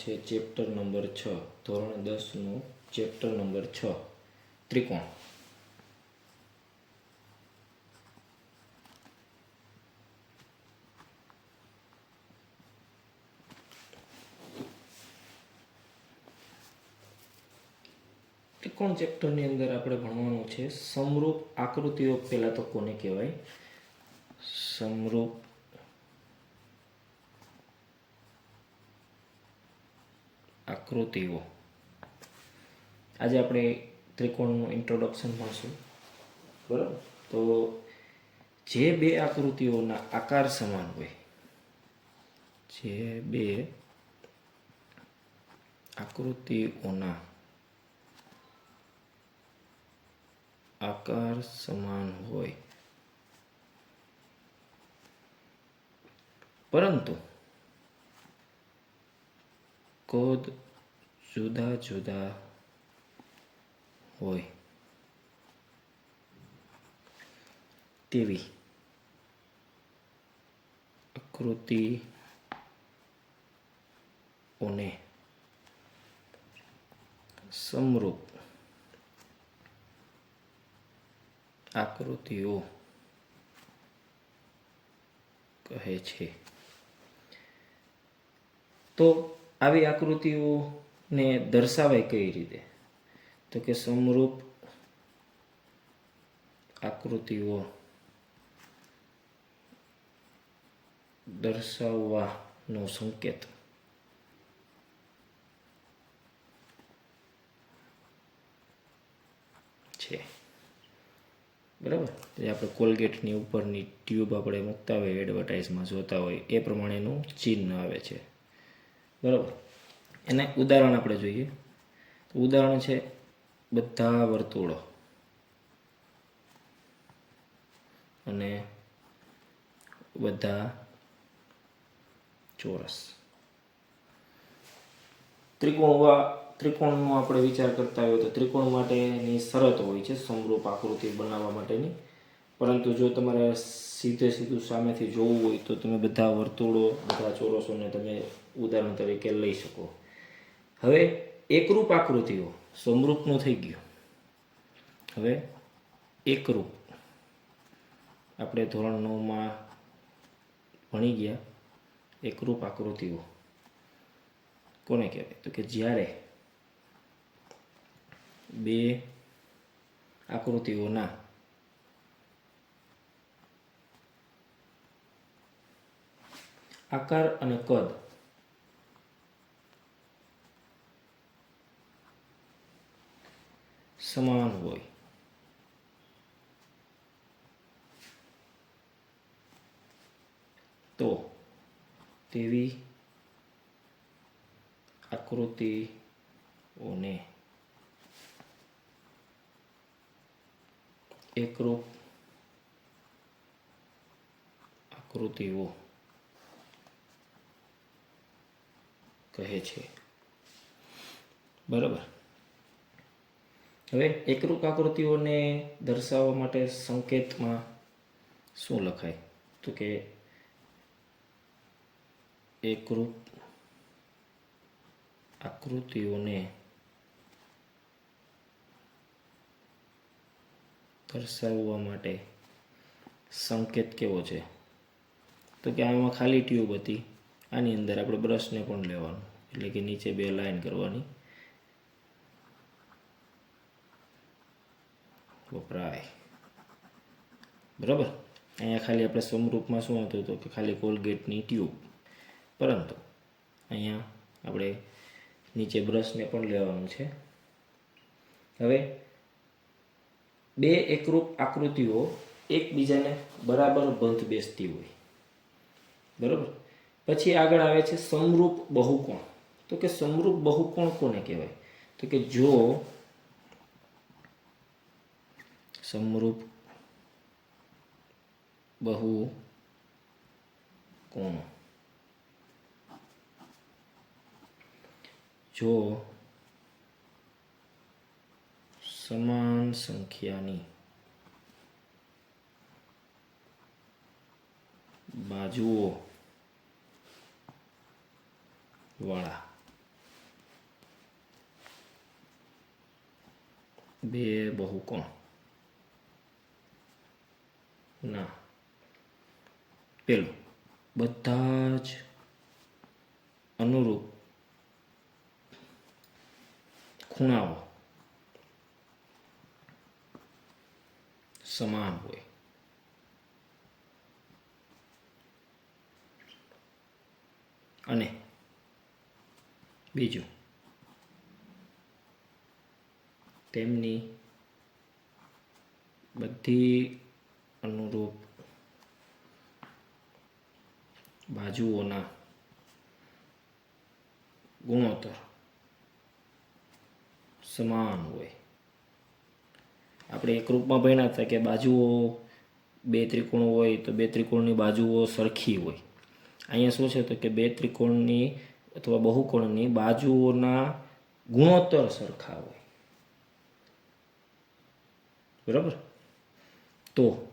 છે chapter number છ, ધોરણ દસનું ચેપ્ટર નંબર છ, ત્રિકોણ. ત્રિકોણ ચેપ્ટરની અંદર આપણે ભણવાનું છે સમરૂપ આકૃતિઓ પહેલાં તો કોને કહેવાય? સમરૂપ આકૃતિઓ. આજે આપણે ત્રિકોણનું ઇન્ટ્રોડક્શન ભણશું. બરાબર? તો જે બે આકૃતિઓના આકાર સમાન હોય, જે બે આકૃતિઓના આકાર સમાન હોય. પરંતુ, કદ જુદા જુદા હોય. તેવી આકૃતિઓને સમરૂપ આકૃતિઓ કહે છે. તો આવી આકૃતિઓને દર્શાવાય કઈ રીતે? તો કે સમરૂપ આકૃતિઓ દર્શાવવાનો સંકેત. છે. બરાબર? જે આપણે કોલગેટની ઉપરની ટ્યુબ આપણે મૂકતા હોય એડવર્ટાઇઝમાં જોતા હોય, એ પ્રમાણેનું ચિહ્ન આવે છે. બરાબર? એને ઉદાહરણ આપણે જોઈએ. તો ઉદાહરણ છે બધા વર્તુળો. અને બધા ચોરસ. ત્રિકોણ ત્રિકોણનો આપણે વિચાર કરતા હોય તો ત્રિકોણ માટેની શરત હોય છે સમરૂપ આકૃતિ બનાવવા માટેની. પરંતુ જો તમારે સીધે સીધું સામેથી જોવું હોય તો તમે બધા વર્તુળો, બધા ચોરસોને તમે ઉદાહરણ તરીકે લઈ શકો. હવે એકરૂપ આકૃતિઓ સમરૂપનું થઈ ગયું. હવે એકરૂપ. આપણે ધોરણ નવમાં ભણી ગયા. એકરૂપ આકૃતિઓ કોને કહેવાય? તો કે જ્યારે બે આકૃતિઓના આકાર અને કદ સમાન હોય તો તેવી આકૃતિઓને એકરૂપ આકૃતિઓ કહે છે બરાબર હવે એકરૂપ આકૃતિઓને દર્શાવવા માટે સંકેતમાં શું લખાય? તો કે એકરૂપ આકૃતિઓને દર્શાવવા માટે સંકેત કેવો છે? તો કે આમાં ખાલી ટ્યુબ હતી. આની અંદર આપણે બ્રશને પણ લેવાનું. એટલે કે નીચે બે લાઈન કરવાની. વપરાય બરાબર? અહીંયા ખાલી આપણે સમરૂપમાં શું હતું કે ખાલી કોલગેટની ટ્યુબ. પરંતુ અહીંયા આપણે નીચે બ્રશને પણ લેવાનું છે. હવે બે એકરૂપ આકૃતિઓ એકબીજાને બરાબર બંધ બેસતી હોય. બરાબર? પછી આગળ આવે છે સમરૂપ બહુકોણ. તો કે સમરૂપ બહુકોણ કોને કહેવાય? તો કે જો સમરૂપ બહુ કોણ. જો સમાન સંખ્યાની બાજુઓ વાળા બે બહુકોણ. ના. પેલું. બધા જ અનુરૂપ ખૂણાઓ સમાન હોય. અને બીજું તેમની બધી અનુરૂપ બાજુઓના ગુણોત્તર સમાન હોય. આપણે એક રૂપમાં ભણ્યા હતા કે બાજુઓ બે ત્રિકોણ હોય તો બે ત્રિકોણની બાજુઓ સરખી હોય. અહીંયા શું છે તો કે બે ત્રિકોણની અથવા બહુકોણની બાજુઓના ગુણોત્તર સરખા હોય. બરાબર? તો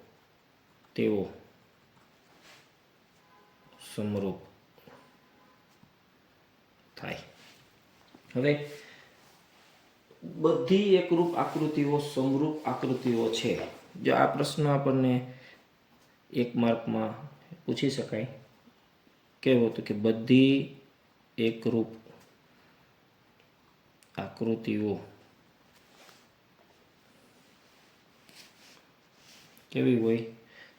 તેઓ સમરૂપ થાય. હવે બધી એકરૂપ આકૃતિઓ સમરૂપ આકૃતિઓ છે. જો આ પ્રશ્ન આપણને એક માર્કમાં પૂછી શકાય કેવો તો કે બધી એકરૂપ આકૃતિઓ કેવી હોય?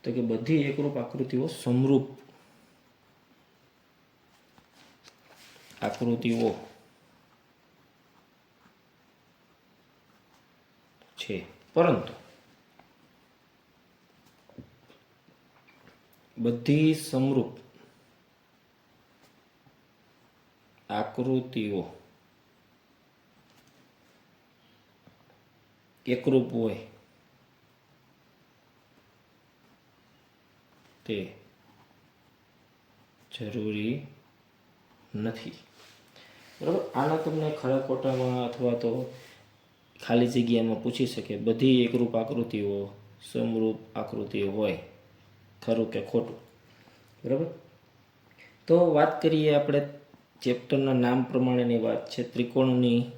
તો કે બધી એકરૂપ આકૃતિઓ સમરૂપ. આકૃતિઓ છે. પરંતુ બધી સમરૂપ આકૃતિઓ એકરૂપ હોય. તે જરૂરી નથી. બરાબર? આના તમને ખરા ખોટામાં અથવા તો ખાલી જગ્યામાં પૂછી શકે. બધી એકરૂપ આકૃતિઓ, સમરૂપ આકૃતિઓ હોય. ખરું કે ખોટું? બરાબર? તો વાત કરીએ આપણે ચેપ્ટરના નામ પ્રમાણેની વાત છે. ત્રિકોણની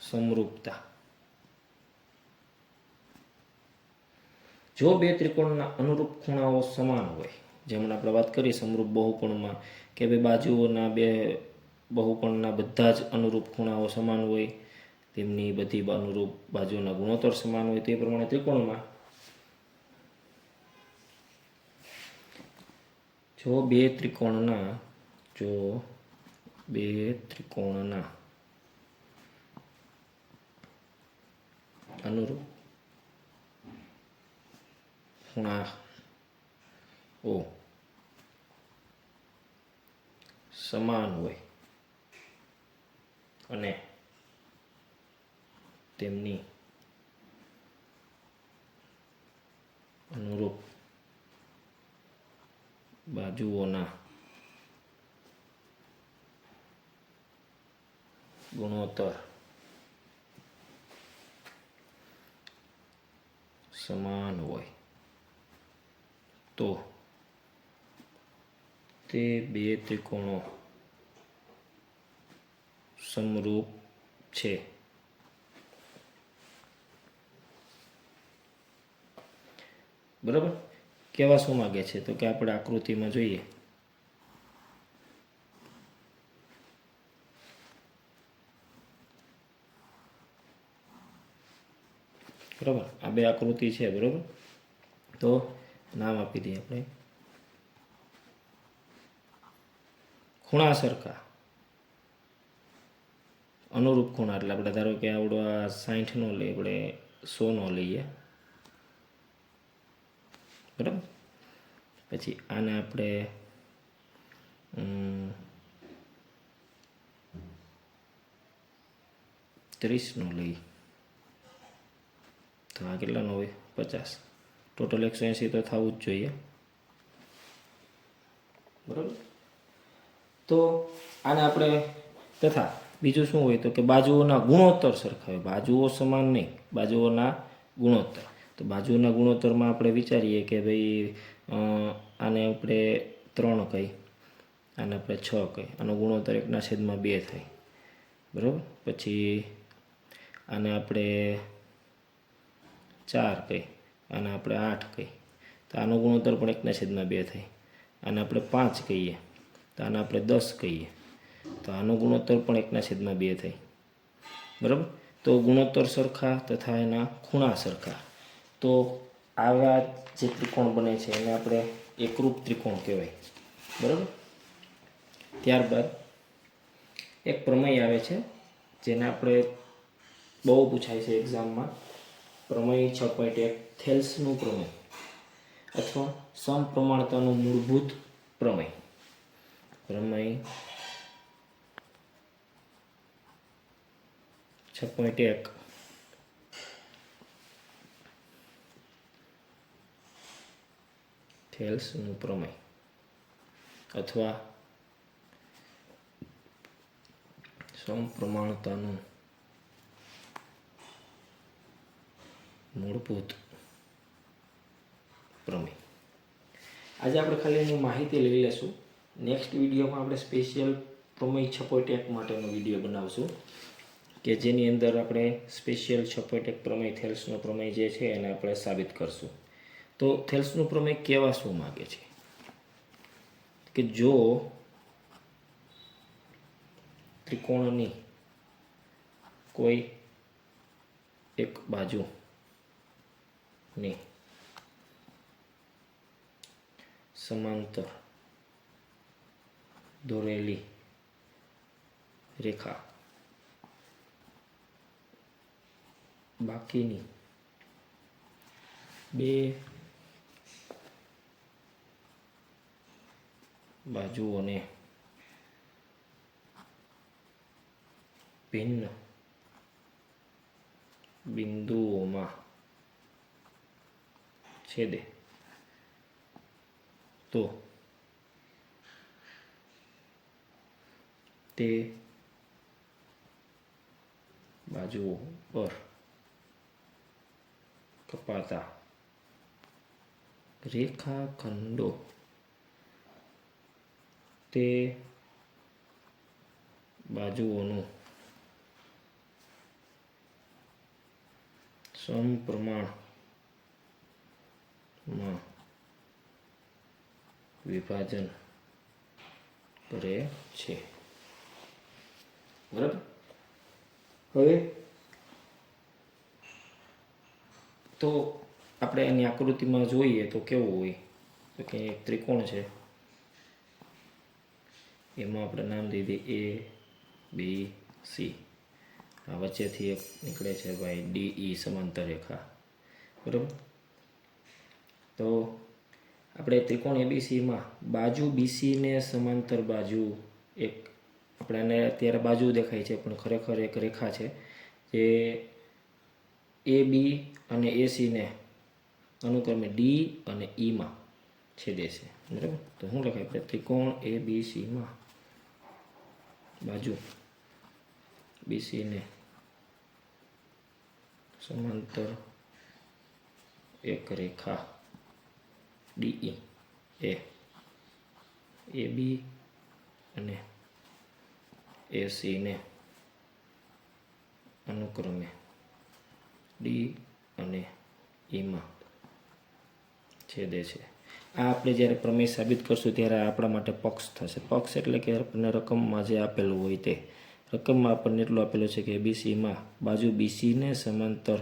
સમરૂપતા. જો બે ત્રિકોણના અનુરૂપ ખૂણાઓ સમાન હોય જેમણે આપણે વાત કરી સમરૂપ બહુકોણમાં, કે બે બાજુઓના બે બહુકોણના બધા જ અનુરૂપ ખૂણાઓ સમાન હોય, તેમની બધી અનુરૂપ બાજુઓના ગુણોત્તર સમાન હોય, તે પ્રમાણે ત્રિકોણમાં, જો બે ત્રિકોણના, જો બે ત્રિકોણના અનુરૂપ ખૂણા ઓ સમાન હોય અને તેમની અનુરૂપ બાજુઓના ગુણોત્તર સમાન હોય તો તે બે ત્રિકોણો સમરૂપ છે. બરાબર? કેવા શું માગે છે? તો કે આપણે આકૃતિમાં જોઈએ. બરાબર? આ બે આકૃતિ છે, બરાબર? તો નામ આપી દઈએ આપણે. ખૂણા સરખા. અનુરૂપ ખૂણા, એટલે આપણે ધારો કે આવડો આ સાઠનો લઈએ, આપણે સોનો લઈએ. બરાબર? પછી આને આપણે ત્રીસનો લઈએ. તો આ કેટલાનો હોય? પચાસ. ટોટલ એકસો એંસી તો થવું જ જોઈએ. બરાબર? તો આને આપણે તથા બીજું શું હોય તો કે બાજુઓના ગુણોત્તર સરખા હોય. બાજુઓ સમાન નહીં, બાજુઓના ગુણોત્તર. તો બાજુઓના ગુણોત્તરમાં આપણે વિચારીએ કે ભાઈ આને આપણે ત્રણ કહી આને આપણે છ કહી આનો ગુણોત્તર એકના છેદમાં બે થાય. બરાબર? પછી આને આપણે ચાર કહી અને આપણે આઠ કહી તો આનો ગુણોત્તર પણ એકના છેદમાં બે થાય. અને આપણે પાંચ કહીએ. તો આને આપણે દસ કહીએ. તો આનો ગુણોત્તર પણ એકના છેદમાં બે થાય. બરાબર? તો ગુણોત્તર સરખા તથા એના ખૂણા સરખા. તો આવા જે ત્રિકોણ બને છે એને આપણે એકરૂપ ત્રિકોણ કહેવાય. બરાબર? ત્યારબાદ એક પ્રમેય આવે છે જેને આપણે બહુ પૂછાય છે એક્ઝામમાં પ્રમેય છ પોઈન્ટ એક થેલ્સનું પ્રમેય અથવા સમપ્રમાણતાનું મૂળભૂત પ્રમેય. પ્રમેય છ પોઈન્ટ એક. થેલ્સનું પ્રમેય અથવા સમપ્રમાણતાનું મૂળભૂત પ્રમેય આજે આપણે ખાલી એની માહિતી લઈ લેશું. નેક્સ્ટ વિડીયોમાં આપણે સ્પેશિયલ પ્રમેય છ પોઈન્ટ એક માટેનો વીડિયો બનાવશું. કે જેની અંદર આપણે સ્પેશિયલ છપોટેક પ્રમેય થેલ્સનો પ્રમેય જે છે એને આપણે સાબિત કરશું. તો થેલ્સનું પ્રમેય કેવા શું માગે છે? કે જો ત્રિકોણની કોઈ એક બાજુની સમાંતર દોરેલી રેખા બાકીની બે બાજુઓને ભિન્ન બિંદુઓમાં છેદે. તો તે બાજુઓ પર કપાતા રેખાખંડો તે બાજુઓનું સમપ્રમાણમાં વિભાજન કરે છે. બરાબર? હવે તો આપણે એની આકૃતિમાં જોઈએ તો કેવું હોય? તો કે એક ત્રિકોણ છે. એમાં આપણે નામ દીધી એ બી સી આ વચ્ચેથી એક નીકળે છે ભાઈ ડી ઈ સમાંતર રેખા. બરાબર? તો આપણે ત્રિકોણ એબીસીમાં બાજુ બીસીને સમાંતર બાજુ એક આપણે અત્યારે બાજુ દેખાય છે, પણ ખરેખર એક રેખા છે જે એ બી અને એસીને અનુક્રમે ડી અને ઈમાં છેદે છે. બરાબર? તો શું લખાય? આપણે ત્રિકોણ એ બી સીમાં બાજુ બીસીને સમાંતર એક રેખા ડીઈ એ. એ બી અને એસીને અનુક્રમે ડી અને ઈમાં છેદે છે. આ આપણે જ્યારે પ્રમેય સાબિત કરશું ત્યારે આપણા માટે પક્ષ થશે. પક્ષ એટલે કે આપણને રકમમાં જે આપેલું હોય તે. રકમમાં આપણને એટલું આપેલું છે કે બીસીમાં બાજુ બીસીને સમાંતર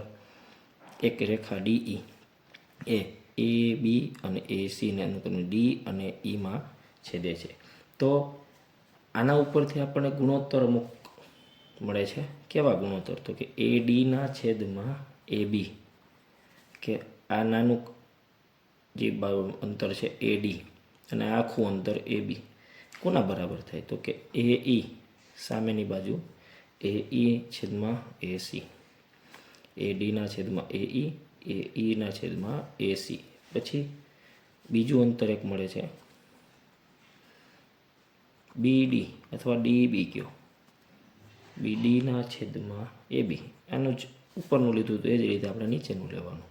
એક રેખા ડીઈ એ. એ, બી અને એ સીને અનુક્રમે ડી અને ઈમાં છેદે છે. તો આના ઉપરથી આપણને ગુણોત્તર અમુક મળે છે. કેવા ગુણોત્તર? તો કે એ ડીના છેદમાં એ, બી. કે આ નાનું જે અંતર છે એ, ડી અને આખું અંતર એ, બી. કોના બરાબર થાય? તો કે એ, ઈ. સામેની બાજુ એ, ઈ છેદમાં એ, સી. એ ડીના છેદમાં એ, ઈ એ ઈના છેદમાં એ સી પછી બીજું અંતર એક મળે છે. બી ડી અથવા ડી બી કયો? બી ડીના છેદમાં એ બી આનું જ ઉપરનું લીધું તો એ જ રીતે આપણે નીચેનું લેવાનું.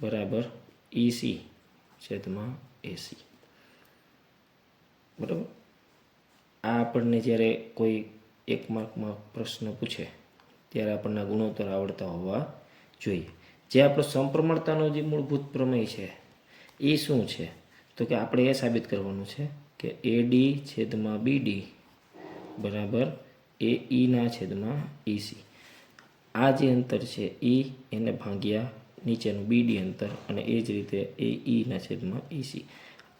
બરાબર. ઈસી છેદમાં એસી બરાબર? આ આપણને જ્યારે કોઈ એક માર્કમાં પ્રશ્ન પૂછે, ત્યારે આપણને ગુણોત્તર આવડતા હોવા જોઈએ. જે આપણો સંપ્રમણતાનો જે મૂળભૂત પ્રમેય છે, એ શું છે? તો કે આપણે એ સાબિત કરવાનું છે કે એ ડી છેદમાં બી ડી બરાબર એ ઈના છેદમાં ઈસી આ જે અંતર છે એ એને ભાગ્યા નીચેનું બીડી અંતર અને એ જ રીતે એ ઈના છેદમાં ઈસી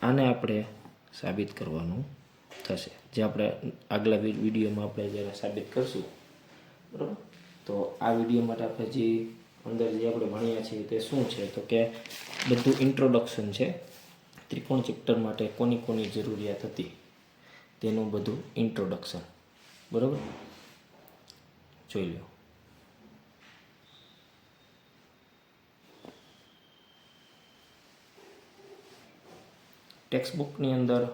આને આપણે સાબિત કરવાનું થશે. જે આપણે આગલા વિડીયોમાં આપણે જ્યારે સાબિત કરશું, બરાબર? તો આ વીડિયો માટે આપણે જે અંદર જે આપણે ભણ્યા છીએ તે શું છે? તો કે બધું ઇન્ટ્રોડક્શન છે. ત્રિકોણ ચેપ્ટર માટે કોની કોની જરૂરિયાત હતી? તેનું બધું ઇન્ટ્રોડક્શન બરાબર? જોઈ લો ટેક્સ્ટ બુકની અંદર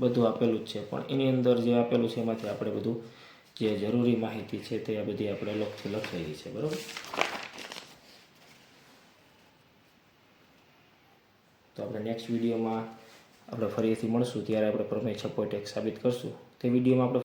બધું આપેલું જ છે. પણ એની અંદર જે આપેલું છે, એમાંથી આપણે બધું જે જરૂરી માહિતી છે, તે બધી આપણે અલગથી લખેલી છે. બરાબર? તો આપણે નેક્સ્ટ વિડીયોમાં આપણે ફરીથી મળશું. ત્યારે આપણે પ્રમેય છ પોઈન્ટ એક સાબિત કરશું. તે વિડીયોમાં આપણે